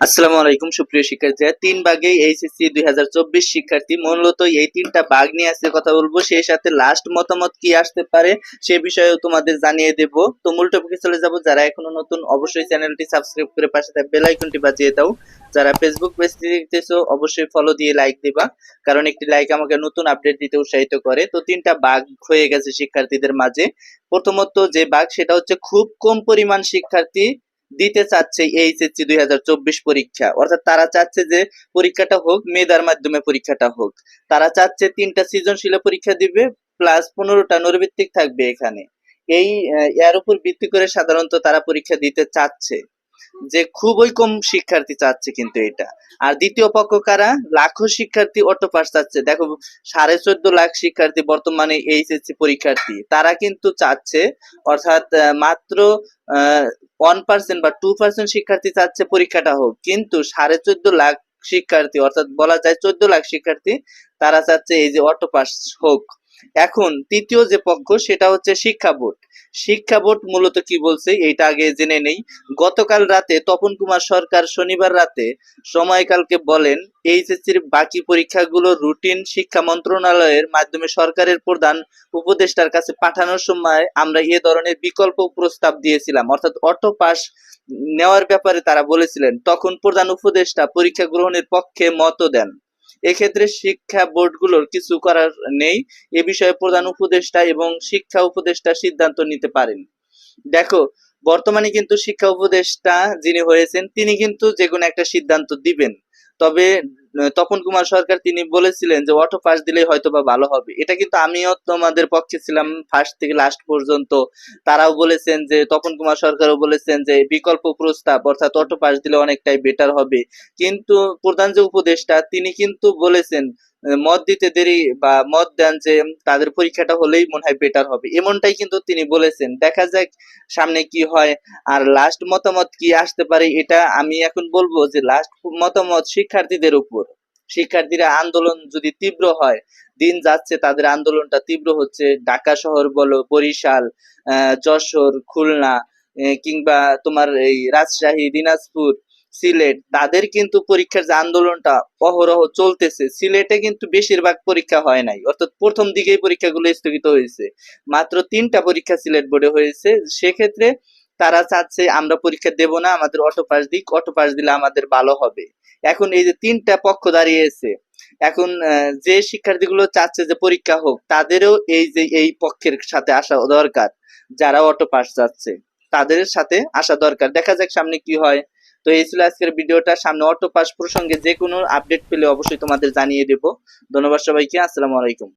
আসসালামু আলাইকুম, সুপ্রিয় শিক্ষার্থীরা। তিন ভাগে এইচএসসি দুই হাজার চব্বিশ শিক্ষার্থী, মূলত এই তিনটা ভাগ নিয়ে আজকে কথা বলব। সেই সাথে লাস্ট মতামত কি আসতে পারে, সে বিষয়েও তোমাদের জানিয়ে দেব। তো মূল টপিকে চলে যাব। যারা এখনও নতুন, অবশ্যই চ্যানেলটি সাবস্ক্রাইব করে পাশে থাকা বেল আইকনটি বাজিয়ে দাও। যারা ফেসবুক পেজ দেখতেছো, অবশ্যই ফলো দিয়ে লাইক দিবা। কারণ একটি লাইক আমাকে নতুন আপডেট দিতে উৎসাহিত করে। তো তিনটা ভাগ হয়ে গেছে শিক্ষার্থীদের মাঝে। প্রথমত যে ভাগ, সেটা হচ্ছে খুব কম পরিমাণ শিক্ষার্থী দিতে চাচ্ছে এইচএসসি দুই হাজার চব্বিশ পরীক্ষা। অর্থাৎ তারা চাচ্ছে যে পরীক্ষাটা হোক, মেধার মাধ্যমে পরীক্ষাটা হোক। তারা চাচ্ছে তিনটা সৃজনশীল পরীক্ষা দিবে প্লাস পনেরোটা নৈর্ভিত্তিক থাকবে এখানে। এই এর উপর ভিত্তি করে সাধারণত তারা পরীক্ষা দিতে চাচ্ছে। যে খুবই কম শিক্ষার্থী চাচ্ছে কিন্তু এটা। আর দ্বিতীয় পক্ষ কারা? লাখো শিক্ষার্থী অটো পাস চাচ্ছে। দেখো, সাড়ে চোদ্দ লাখ শিক্ষার্থী বর্তমানে এইচএসসি পরীক্ষার্থী। তারা কিন্তু চাচ্ছে, অর্থাৎ মাত্র ওয়ান পার্সেন্ট বা টু পার্সেন্ট শিক্ষার্থী চাচ্ছে পরীক্ষাটা হোক। কিন্তু সাড়ে চোদ্দ লাখ শিক্ষার্থী, অর্থাৎ বলা যায় চোদ্দ লাখ শিক্ষার্থী, তারা চাচ্ছে এই যে অটো পাস হোক। এখন তৃতীয় যে পক্ষ, সেটা হচ্ছে শিক্ষা বোর্ড। শিক্ষা বোর্ড মূলত কি বলছে, এইটা আগে জেনে নেই। গতকাল রাতে তপন কুমার সরকার শনিবার রাতে সময়কালকে বলেন, এইচএসসির বাকি পরীক্ষাগুলো রুটিন শিক্ষা মন্ত্রণালয়ের মাধ্যমে সরকারের প্রধান উপদেষ্টার কাছে পাঠানোর সময় আমরা এ ধরনের বিকল্প প্রস্তাব দিয়েছিলাম। অর্থাৎ অটো পাস নেওয়ার ব্যাপারে তারা বলেছিলেন। তখন প্রধান উপদেষ্টা পরীক্ষা গ্রহণের পক্ষে মত দেন। এক্ষেত্রে শিক্ষা বোর্ডগুলোর কিছু করার নেই। এ বিষয়ে প্রধান উপদেষ্টা এবং শিক্ষা উপদেষ্টা সিদ্ধান্ত নিতে পারেন। দেখো, বর্তমানে কিন্তু শিক্ষা উপদেষ্টা যিনি হয়েছেন, তিনি কিন্তু যে কোনো একটা সিদ্ধান্ত দিবেন। তবে তপন কুমার সরকার তিনি বলেছিলেন যে অটো পাস দিলেই হয়তো বা ভালো হবে। এটা কিন্তু আমিও তোমাদের পক্ষে ছিলাম ফার্স্ট থেকে লাস্ট পর্যন্ত। তারাও বলেছেন যে, তপন কুমার সরকারও বলেছেন যে, বিকল্প প্রস্তাব অর্থাৎ অটো পাস দিলে অনেকটাই বেটার হবে। কিন্তু প্রধান যে উপদেষ্টা, তিনি কিন্তু বলেছেন মত দিতে দেরি বা মত দেন যে তাদের পরীক্ষাটা হলেই মনে হয় বেটার হবে। এমনটাই কিন্তু তিনি বলেছেন। দেখা যাক সামনে কি হয়। আর লাস্ট মতামত কি আসতে পারে এটা আমি এখন বলব যে লাস্ট মতামত শিক্ষার্থীদের উপর। শিক্ষার্থীরা আন্দোলন যদি তীব্র হয় দিন যাচ্ছে তাদের আন্দোলনটা তীব্র হচ্ছে। ঢাকা শহর বলো বরিশাল আহ, যশোর খুলনা কিংবা তোমার এই রাজশাহী দিনাজপুর সিলেট, তাদের কিন্তু পরীক্ষার যে আন্দোলনটা অহরহ চলতেছে, সিলেটে কিন্তু বেশিরভাগ পরীক্ষা হয় নাই। অর্থাৎ প্রথম দিকেই পরীক্ষাগুলো স্থগিত হয়েছে। মাত্র তিনটা পরীক্ষা সিলেট বোর্ডে হয়েছে। সেক্ষেত্রে তারা চাচ্ছে, আমরা পরীক্ষা দেব না, আমাদের অটো পাস দিক, অটো পাস দিলে আমাদের ভালো হবে। এখন এই যে তিনটা পক্ষ দাঁড়িয়েছে, এখন যে শিক্ষার্থীগুলো চাচ্ছে যে পরীক্ষা হোক, তাদেরও এই যে, এই পক্ষের সাথে আসা দরকার, যারা অটো পাস চাচ্ছে, তাদের সাথে আসা দরকার। দেখা যাক সামনে কি হয়। তো এই ছিল আজকের ভিডিওটা। সামনে অটো পাস প্রসঙ্গে যে কোনো আপডেট পেলে অবশ্যই তোমাদের জানিয়ে দেবো। ধন্যবাদ সবাইকে। আসসালামু আলাইকুম।